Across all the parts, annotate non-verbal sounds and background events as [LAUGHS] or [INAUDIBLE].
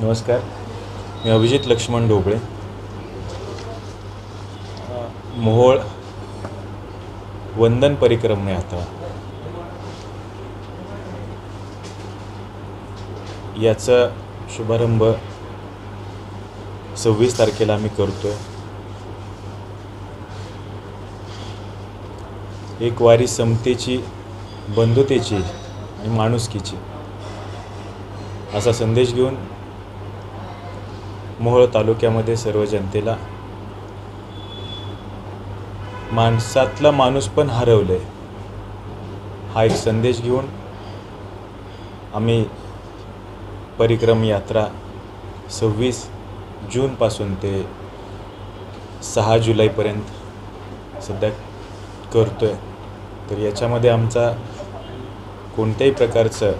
नमस्कार. मी अभिजित लक्ष्मण ढोबळे. मोहोळ वंदन परिक्रम आता. याचा शुभारंभ सव्वीस तारखेला आम्ही करतोय. एक वारी समतेची बंधुतेची आणि माणुसकीची असा संदेश घेऊन मोहोळ तालुक्यामध्ये सर्व जनतेला माणसातला माणूस पण हरवलंय. हा एक संदेश घेऊन आम्ही परिक्रम यात्रा सव्वीस जूनपासून ते सहा जुलैपर्यंत सध्या करतो आहे तर याच्यामध्ये आमचा कोणत्याही प्रकारचं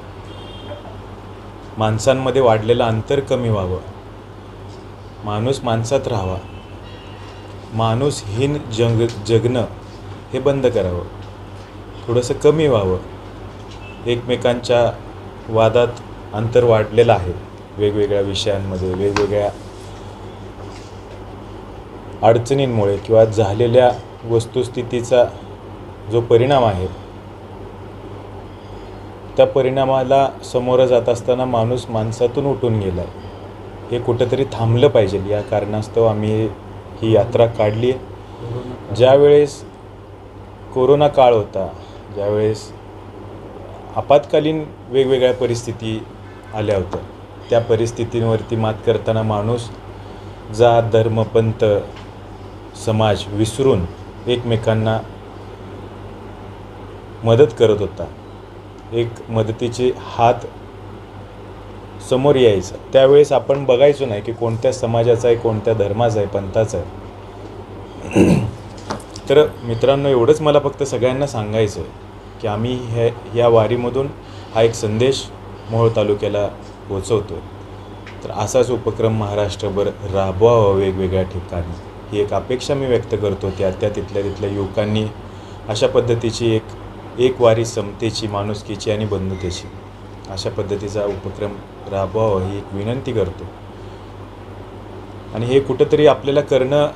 माणसांमध्ये वाढलेलं अंतर कमी व्हावं. माणूस माणसात राहावा. माणूसहीन जग जगणं हे बंद करावं. थोडंसं कमी व्हावं. एकमेकांच्या वादात अंतर वाढलेलं आहे. वेगवेगळ्या विषयांमध्ये वेगवेगळ्या अडचणींमुळे किंवा झालेल्या वस्तुस्थितीचा जो परिणाम आहे त्या परिणामाला समोरं जात असताना माणूस माणसातून उठून गेला आहे हे कुठंतरी थांबलं पाहिजे. या कारणास्तव आम्ही ही यात्रा काढली आहे. ज्यावेळेस कोरोना काळ होता ज्यावेळेस आपत्कालीन वेगवेगळ्या परिस्थिती आल्या होत्या त्या परिस्थितींवरती मात करताना माणूस जात धर्म पंथ समाज विसरून एकमेकांना मदत करत होता. एक मदतीचे हात समोर यायचं. त्यावेळेस आपण बघायचो नाही की कोणत्या समाजाचा आहे कोणत्या धर्माचा आहे पंथाचा आहे. [CLEARS THROAT] तर मित्रांनो एवढंच मला फक्त सगळ्यांना सांगायचं आहे की आम्ही हे या वारीमधून हा एक संदेश मोहोळ तालुक्याला पोचवतो तर असाच उपक्रम महाराष्ट्रभर राबवावा वेगवेगळ्या ठिकाणी. ही एक अपेक्षा मी व्यक्त करतो त्या त्या तिथल्या तिथल्या युवकांनी अशा पद्धतीची एक एक वारी समतेची माणुसकीची आणि बंधुतेची. अशा पद्धतीचा उपक्रम राबवावं ही एक विनंती करतो. आणि हे कुठंतरी आपल्याला करणं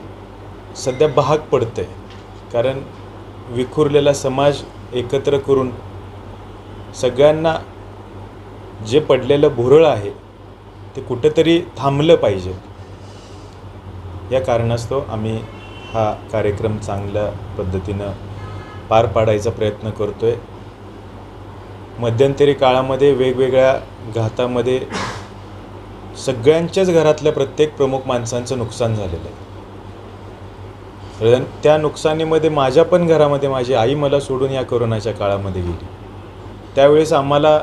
सध्या भाग पडतं आहे कारण विखुरलेला समाज एकत्र करून सगळ्यांना जे पडलेलं भुरळ आहे ते कुठंतरी थांबलं पाहिजे. या कारणास्तव आम्ही हा कार्यक्रम चांगल्या पद्धतीनं पार पाडायचा प्रयत्न करतो आहे मध्यंतरी काळामध्ये वेगवेगळ्या घातामध्ये सगळ्यांच्याच घरातल्या प्रत्येक प्रमुख माणसांचं नुकसान झालेलं आहे. त्या नुकसानीमध्ये माझ्या पण घरामध्ये माझी आई मला सोडून या कोरोनाच्या काळामध्ये गेली. त्यावेळेस आम्हाला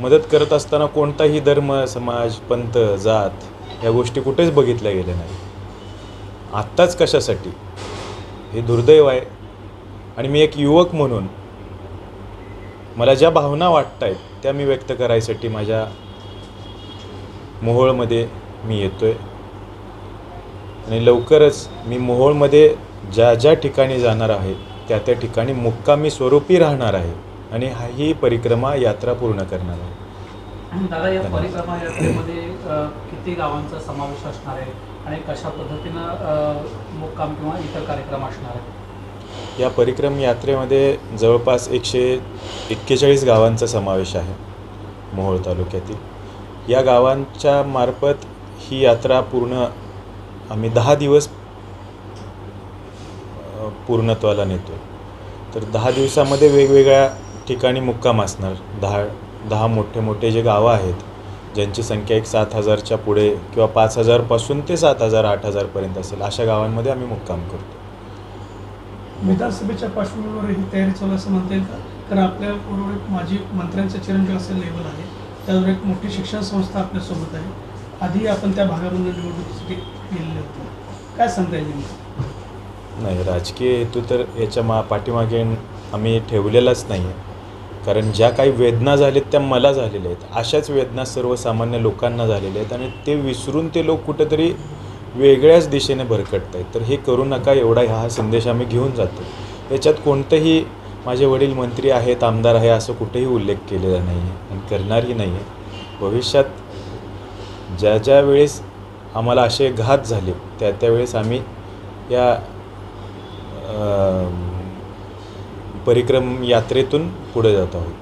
मदत करत असताना कोणताही धर्म समाज पंथ जात या गोष्टी कुठेच बघितल्या गेल्या नाही आत्ताच कशासाठी? हे दुर्दैव आहे. आणि मी एक युवक म्हणून मला ज्या भावना वाटत आहेत त्या मी व्यक्त करायसाठी माझ्या मोहोळमध्ये मी येतो आहे आणि लवकरच मी मोहोळमध्ये ज्या ज्या ठिकाणी जाणार आहे त्या त्या ठिकाणी मुक्कामी स्वरूपी राहणार आहे आणि हा ही परिक्रमा यात्रा पूर्ण करणार आहे. [CLEARS THROAT] दादा या. परिक्रमा यात्रेमध्ये किती गावांचा समावेश असणार आहे आणि कशा पद्धतीनं मुक्काम किंवा इतर कार्यक्रम असणार आहे या परिक्रम यात्रेमध्ये जवळपास एकशे एक्केचाळीस गावांचा समावेश आहे मोहोळ तालुक्यातील. या गावांच्या मार्फत ही यात्रा पूर्ण आम्ही दहा दिवस पूर्णत्वाला नेतो तर दहा दिवसामध्ये वेगवेगळ्या ठिकाणी मुक्काम असणार. दहा दहा मोठे मोठे जे गावं आहेत ज्यांची संख्या एक सात हजारच्या पुढे किंवा पाच हजारपासून ते सात हजार आठ हजारपर्यंत असेल अशा गावांमध्ये आम्ही मुक्काम करतो विधानसभेच्या पार्श्वभूमीवर ही तयारी चालू असं म्हणता येईल का? कारण आपल्या बरोबर एक माजी मंत्र्यांचं चिरंजीव असं लेवल आहे. त्यावर एक मोठी शिक्षण संस्था आपल्यासोबत आहे. आधी आपण त्या भागामधून निवडणुकीसाठी गेलेले होते. काय सांगता येईल नाही राजकीय हेतू तर याच्या मा पाठीमागे आम्ही ठेवलेलाच नाही आहे कारण ज्या काही वेदना झाल्यात त्या मला झालेल्या आहेत. अशाच वेदना सर्वसामान्य लोकांना झालेल्या आहेत आणि ते विसरून ते लोक कुठंतरी वेगळ्याच दिशेने भरकटत आहेत तर हे करू नका एवढा हा संदेश आम्ही घेऊन जातो. याच्यात कोणतंही माझे वडील मंत्री आहेत आमदार आहे असं कुठेही उल्लेख केलेला नाही आहे आणि करणारही नाही आहे भविष्यात ज्या ज्या वेळेस आम्हाला असे घात झाले त्या त्यावेळेस आम्ही या परिक्रम यात्रेतून पुढे जात आहोत.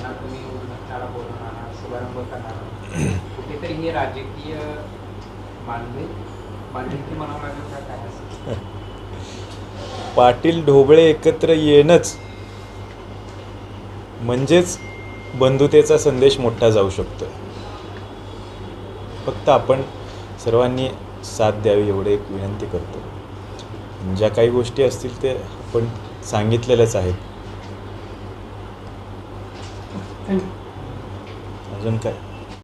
त्यांना तुम्ही बोलून आणा शुभारंभ करणार. [CLEARS THROAT] कुठेतरी हे राजकीय म्हणावं लागेल का काय असं [LAUGHS] पाटील ढोबळे एकत्र येणंच म्हणजेच बंधुतेचा संदेश मोठा जाऊ शकतो. फक्त आपण सर्वांनी साथ द्यावी एवढे एक विनंती करतो. ज्या काही गोष्टी असतील ते आपण सांगितलेल्याच आहेत. Ừ. dân cậy.